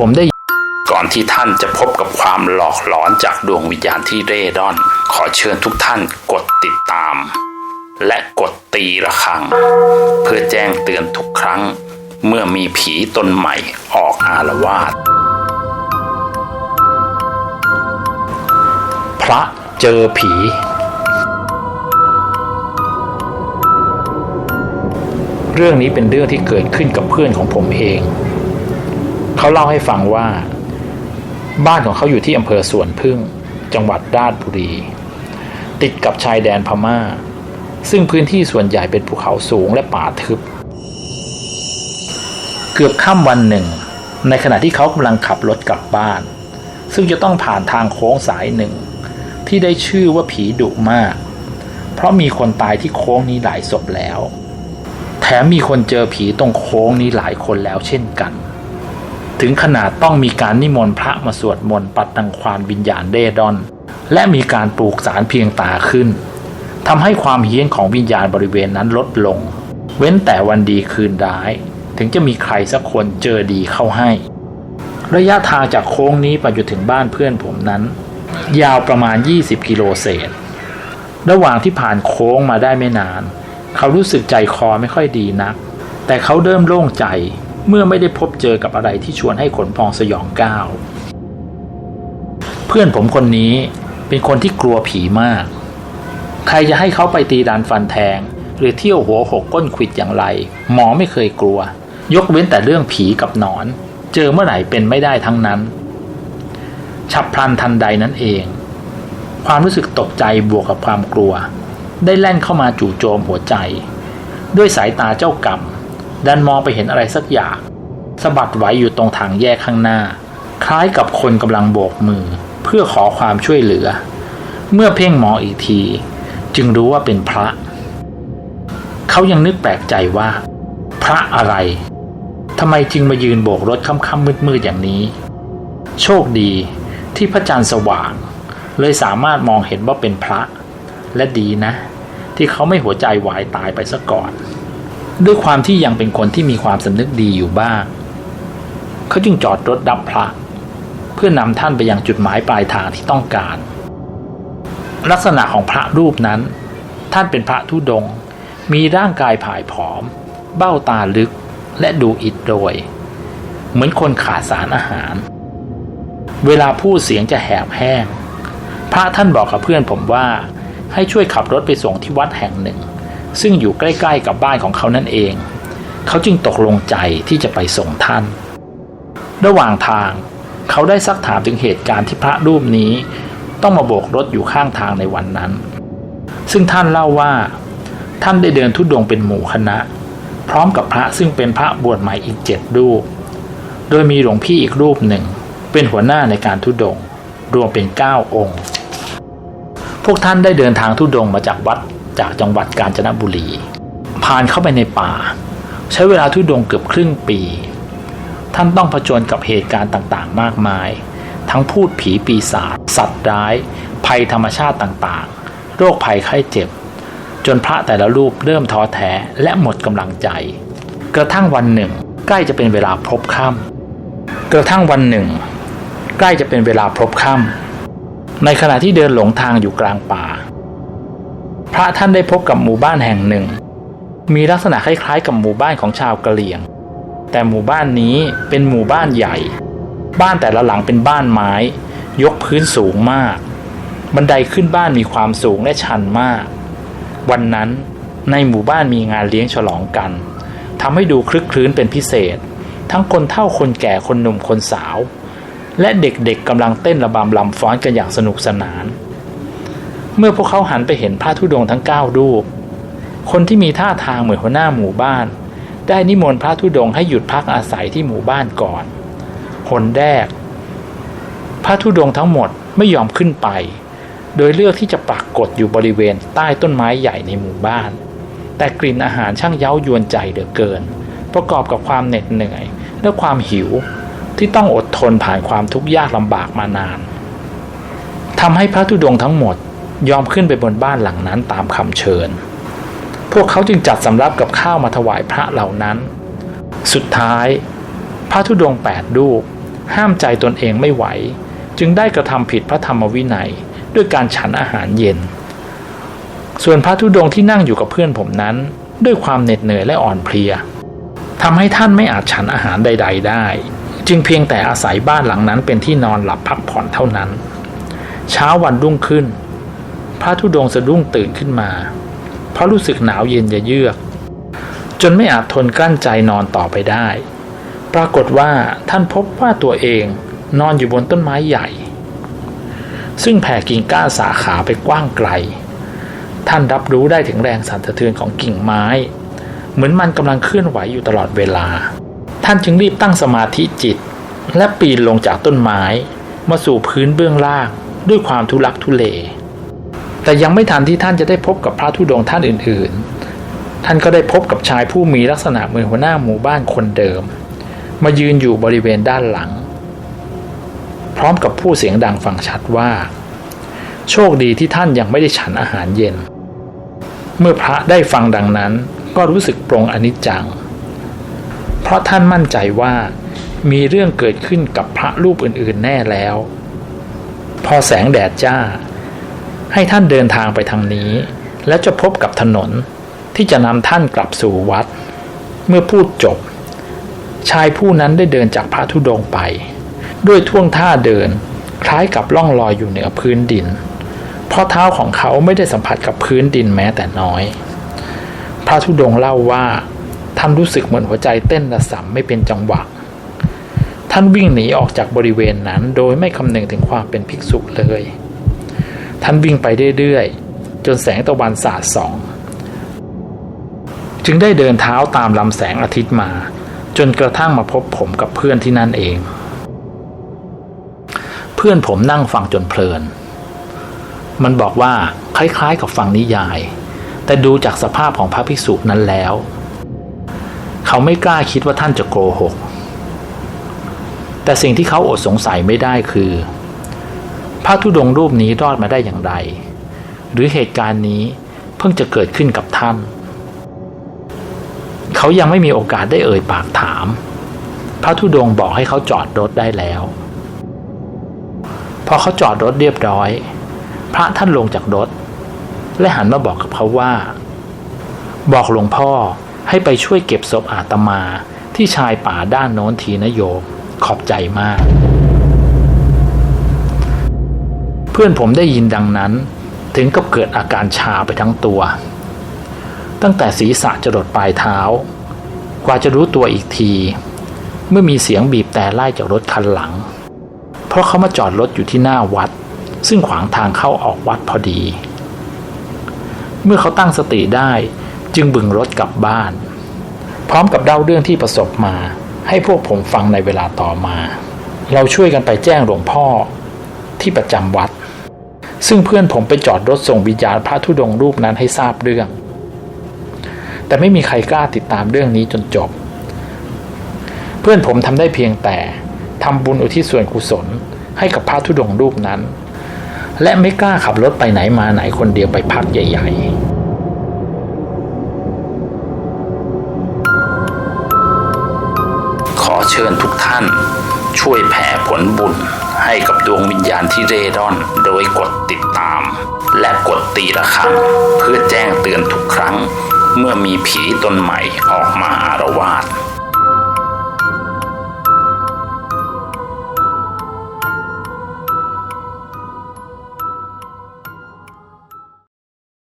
ผมได้ก่อนที่ท่านจะพบกับความหลอกหลอนจากดวงวิญญาณที่เร่ร่อน ขอเชิญทุกท่านกดติดตาม และกดตีระฆัง เพื่อแจ้งเตือนทุกครั้ง เมื่อมีผีตนใหม่ออกอารวาสพระเจอผี เรื่องนี้เป็นเรื่องที่เกิดขึ้นกับเพื่อนของผมเอง เขาเล่าให้ฟังว่า บ้านของเขาอยู่ที่อำเภอสวนพึ่ง จังหวัดราชบุรี ติดกับชายแดนพม่า ซึ่งพื้นที่ส่วนใหญ่เป็นภูเขาสูงและป่าทึบ เกือบค่ำวันหนึ่ง ในขณะที่เขากำลังขับรถกลับบ้าน ซึ่งจะต้องผ่านทางโค้งสายหนึ่ง ที่ได้ชื่อว่าผีดุมาก เพราะมีคนตายที่โค้งนี้หลายศพแล้ว แถมมีคนเจอผีตรงโค้งนี้หลายคนแล้วเช่นกัน ถึงขนาดต้องมีการนิมนต์พระมาสวดมนต์ปัดตังความวิญญาณเร่ร่อน และมีการปลูกสารเพียงตาขึ้นทำให้ความเฮี้ยนของวิญญาณบริเวณนั้นลดลง เว้นแต่วันดีคืนร้าย ถึงจะมีใครสักคนเจอดีเข้าให้ ระยะทางจากโค้งนี้ไปจนถึงบ้านเพื่อนผมนั้น ยาวประมาณ 20 กิโลเศษ ระหว่างที่ผ่านโค้งมาได้ไม่นาน เขารู้สึกใจคอไม่ค่อยดีนัก แต่เขาเริ่มโล่งใจ เมื่อไม่ได้พบเจอกับอะไรที่ชวนให้ขนพองสยองก้าวเพื่อนผมคนนี้เป็นคนที่กลัวผีมาก ใครจะให้เขาไปตีดานฟันแทง หรือเที่ยวหัวหกก้นขวิดอย่างไร หมอไม่เคยกลัว ยกเว้นแต่เรื่องผีกับหนอน เจอเมื่อไหร่เป็นไม่ได้ทั้งนั้น ฉับพลันทันใดนั้นเอง ความรู้สึกตกใจบวกกับความกลัว ได้แล่นเข้ามาจู่โจมหัวใจ ด้วยสายตาเจ้ากรรม ดันมองไปเห็นอะไรสักอย่างสะบัดไหวอยู่ตรงทางแยกข้างหน้า คล้ายกับคนกำลังโบกมือ เพื่อขอความช่วยเหลือ เมื่อเพ่งมองอีกที จึงรู้ว่าเป็นพระ เขายังนึกแปลกใจว่า พระอะไรทำไมจึงมายืนโบกรถค่ำๆมืดๆอย่างนี้ โชคดีที่พระจันทร์สว่าง เลยสามารถมองเห็นว่าเป็นพระ และดีนะ ที่เขาไม่หัวใจวายตายไปซะก่อน ด้วยความที่ยังเป็นคนที่มีความสำนึกดีอยู่บ้าง เขาจึงจอดรถดับพระ เพื่อนำท่านไปยังจุดหมายปลายทางที่ต้องการ ลักษณะของพระรูปนั้น ท่านเป็นพระธุดง มีร่างกายผายผอม เบ้าตาลึกและดูอิดโรย เหมือนคนขาดสารอาหาร เวลาพูดเสียงจะแหบแห้ง พระท่านบอกกับเพื่อนผมว่าให้ช่วยขับรถไปส่งที่วัดแห่งหนึ่ง ซึ่งอยู่ใกล้ ๆ กับบ้านของเขานั่นเอง เขาจึงตกลงใจที่จะไปส่งท่าน ระหว่างทาง เขาได้ซักถามถึงเหตุการณ์ที่พระรูปนี้ ต้องมาโบกรถอยู่ข้างทางในวันนั้น ซึ่งท่านเล่าว่า ท่านได้เดินทุดงค์เป็นหมู่คณะ พร้อมกับพระซึ่งเป็นพระบวชใหม่อีกเจ็ดรูป โดยมีหลวงพี่อีกรูปหนึ่ง เป็นหัวหน้าในการทุดงค์รวมเป็นเก้าองค์ พวกท่านได้เดินทางทุดงค์มาจากวัด จากจังหวัดกาญจนบุรี ผ่านเข้าไปในป่า ใช้เวลาทุดงเกือบครึ่งปี ท่านต้องผจญกับเหตุการณ์ต่างๆ มากมาย ทั้งพูดผีปีศาจสัตว์ร้าย ภัยธรรมชาติต่างๆ โรคภัยไข้เจ็บ จนพระแต่ละรูปเริ่มท้อแท้และหมดกำลังใจ กระทั่งวันหนึ่ง ใกล้จะเป็นเวลาพบค่ำกระทั่งวันหนึ่ง ใกล้จะเป็นเวลาพบค่ำในขณะที่เดินหลงทางอยู่กลางป่า พระท่านได้พบกับหมู่บ้านแห่งหนึ่ง มีลักษณะคล้ายๆ กับหมู่บ้านของชาวกะเหรี่ยง แต่หมู่บ้านนี้เป็นหมู่บ้านใหญ่ บ้านแต่ละหลังเป็นบ้านไม้ ยกพื้นสูงมาก บันไดขึ้นบ้านมีความสูงและชันมาก วันนั้นในหมู่บ้านมีงานเลี้ยงฉลองกันทำให้ดูคลึกคลื้นเป็นพิเศษ ทั้งคนเฒ่าคนแก่คนหนุ่มคนสาว และเด็กๆกำลังเต้นระบำลำฟ้อนกันอย่างสนุกสนาน เมื่อพวกเขาหันไปเห็นพระธุดงทั้งเก้ารูป คนที่มีท่าทางเหมือนหัวหน้าหมู่บ้าน ได้นิมนต์พระธุดงให้หยุดพักอาศัยที่หมู่บ้านก่อนคนแรก พระธุดงทั้งหมดไม่ยอมขึ้นไป โดยเลือกที่จะปักกดอยู่บริเวณใต้ต้นไม้ใหญ่ในหมู่บ้าน แต่กลิ่นอาหารช่างเย้ายวนใจเหลือเกิน ประกอบกับความเหน็ดเหนื่อย และความหิวที่ต้องอดทนผ่านความทุกข์ยากลำบากมานานทำให้พระธุดงทั้งหมด ยอมขึ้นไปบนบ้านหลังนั้นตามคำเชิญ พวกเขาจึงจัดสำรับกับข้าวมาถวายพระเหล่านั้น สุดท้าย พระธุดงค์แปดรูปห้ามใจตนเองไม่ไหว จึงได้กระทำผิดพระธรรมวินัยด้วยการฉันอาหารเย็น ส่วนพระธุดงค์ที่นั่งอยู่กับเพื่อนผมนั้น ด้วยความเหน็ดเหนื่อยและอ่อนเพลียทำให้ท่านไม่อาจฉันอาหารใด ๆ ได้ จึงเพียงแต่อาศัยบ้านหลังนั้นเป็นที่นอนหลับพักผ่อนเท่านั้น เช้าวันรุ่งขึ้น ระธุดงค์สะดุ้งตื่นขึ้นมา เพราะรู้สึกหนาวเย็นจะเยือก จนไม่อาจทนกลั้นใจนอนต่อไปได้ ปรากฏว่าท่านพบว่าตัวเองนอนอยู่บนต้นไม้ใหญ่ ซึ่งแผ่กิ่งก้านสาขาไปกว้างไกล ท่านรับรู้ได้ถึงแรงสั่นสะเทือนของกิ่งไม้ เหมือนมันกำลังเคลื่อนไหวอยู่ตลอดเวลา ท่านจึงรีบตั้งสมาธิจิต และปีนลงจากต้นไม้ มาสู่พื้นเบื้องล่างด้วยความทุลักทุเล แต่ยังไม่ทันที่ท่านจะได้พบกับพระธุดงค์ท่านอื่นๆ ท่านก็ได้พบกับชายผู้มีลักษณะเหมือนหัวหน้าหมู่บ้านคนเดิม มายืนอยู่บริเวณด้านหลัง พร้อมกับผู้เสียงดังฟังชัดว่า โชคดีที่ท่านยังไม่ได้ฉันอาหารเย็น เมื่อพระได้ฟังดังนั้นก็รู้สึกปรงอนิจจัง เพราะท่านมั่นใจว่ามีเรื่องเกิดขึ้นกับพระรูปอื่นๆแน่แล้ว พอแสงแดดจ้า ให้ท่านเดินทางไปทางนี้ และจะพบกับถนนที่จะนำท่านกลับสู่วัด เมื่อพูดจบ ชายผู้นั้นได้เดินจากพระธุดงค์ไป ด้วยท่วงท่าเดินคล้ายกับล่องลอยอยู่เหนือพื้นดิน เพราะเท้าของเขาไม่ได้สัมผัสกับพื้นดินแม้แต่น้อย พระธุดงค์เล่าว่า ท่านรู้สึกเหมือนหัวใจเต้นระส่ำไม่เป็นจังหวะ ท่านวิ่งหนีออกจากบริเวณนั้นโดยไม่คำนึงถึงความเป็นภิกษุเลย ท่านวิ่งไปเรื่อยๆ จนแสงตะวันสาดส่อง จึงได้เดินเท้าตามลำแสงอาทิตย์มา จนกระทั่งมาพบผมกับเพื่อนที่นั่นเอง เพื่อนผมนั่งฟังจนเพลิน มันบอกว่าคล้ายๆกับฟังนิยาย แต่ดูจากสภาพของพระภิกษุนั้นแล้ว เขาไม่กล้าคิดว่าท่านจะโกหกแต่สิ่งที่เขาอดสงสัยไม่ได้คือ พระธุดงค์รูปนี้รอดมาได้อย่างไร หรือเหตุการณ์นี้เพิ่งจะเกิดขึ้นกับท่าน เขายังไม่มีโอกาสได้เอ่ยปากถาม พระธุดงค์บอกให้เขาจอดรถได้แล้ว พอเขาจอดรถเรียบร้อย พระท่านลงจากรถ และหันมาบอกกับเขาว่า บอกหลวงพ่อให้ไปช่วยเก็บศพอาตมาที่ชายป่าด้านโน้นทีนะโยมขอบใจมาก เพื่อนผมได้ยินดังนั้น ถึงกับเกิดอาการชาไปทั้งตัว ตั้งแต่ศีรษะจรดปลายเท้า กว่าจะรู้ตัวอีกที เมื่อมีเสียงบีบแต่ไล่จากรถคันหลัง เพราะเขามาจอดรถอยู่ที่หน้าวัด ซึ่งขวางทางเข้าออกวัดพอดี เมื่อเขาตั้งสติได้จึงบึงรถกลับบ้าน พร้อมกับเล่าเรื่องที่ประสบมา ให้พวกผมฟังในเวลาต่อมา เราช่วยกันไปแจ้งหลวงพ่อที่ประจำวัด ซึ่งเพื่อนผมไปจอดรถส่งวิญญาณพระธุดงค์รูปนั้นให้ทราบเรื่อง แต่ไม่มีใครกล้าติดตามเรื่องนี้จนจบ เพื่อนผมทำได้เพียงแต่ทำบุญอุทิศส่วนกุศลให้กับพระธุดงค์รูปนั้น และไม่กล้าขับรถไปไหนมาไหนคนเดียวไปพักใหญ่ขอเชิญทุกท่านช่วยแผ่ผลบุญ ให้กับดวงวิญญาณที่เร่ร่อน โดยกดติดตาม และกดตีระฆังเพื่อแจ้งเตือนทุกครั้ง เมื่อมีผีตนใหม่ออกมาอารวาส